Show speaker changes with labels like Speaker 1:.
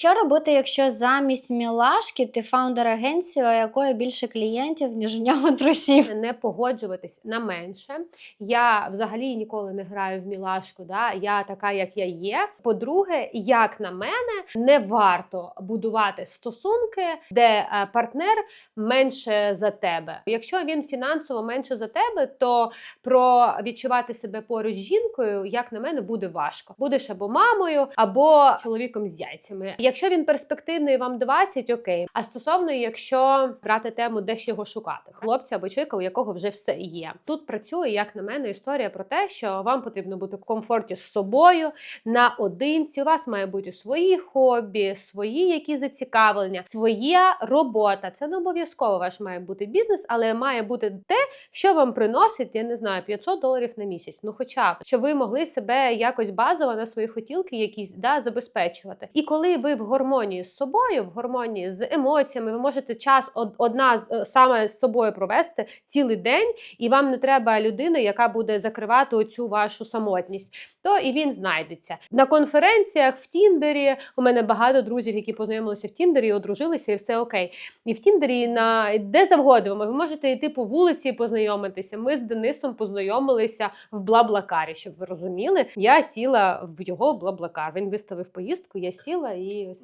Speaker 1: Що робити, якщо замість мілашки ти фаундер агенції, у якої більше клієнтів, ніж в нього трусів?
Speaker 2: не погоджуватись на менше. Я взагалі ніколи не граю в мілашку. Да? Я така, як я є. По-друге, як на мене, не варто будувати стосунки, де е, партнер менше за тебе. Якщо він фінансово менше за тебе, то про відчувати себе поруч з жінкою, як на мене, буде важко. Будеш або мамою, або чоловіком з яйцями. Якщо він перспективний, вам 20, окей. А стосовно, якщо брати тему, де ж його шукати, хлопця або чоловіка, у якого вже все є. Тут працює, як на мене, історія про те, що вам потрібно бути в комфорті з собою наодинці. У вас має бути свої хобі, свої які зацікавлення, своя робота. Це не обов'язково ваш має бути бізнес, але має бути те, що вам приносить, я не знаю, 500 доларів на місяць. Ну, хоча б щоб ви могли себе якось базово на свої хотілки якісь да, забезпечувати. І коли ви в гармонії з собою, в гармонії з емоціями, ви можете час од- одна е, саме з собою провести цілий день, і вам не треба людина, яка буде закривати оцю вашу самотність. То і він знайдеться на конференціях в Тіндері. У мене багато друзів, які познайомилися в Тіндері, одружилися, і все окей. І в Тіндері, на де завгодно. Ви можете йти по вулиці і познайомитися. Ми з Денисом познайомилися в Блаблакарі, щоб ви розуміли. Я сіла в його Блаблакар. Він виставив поїздку, я сіла і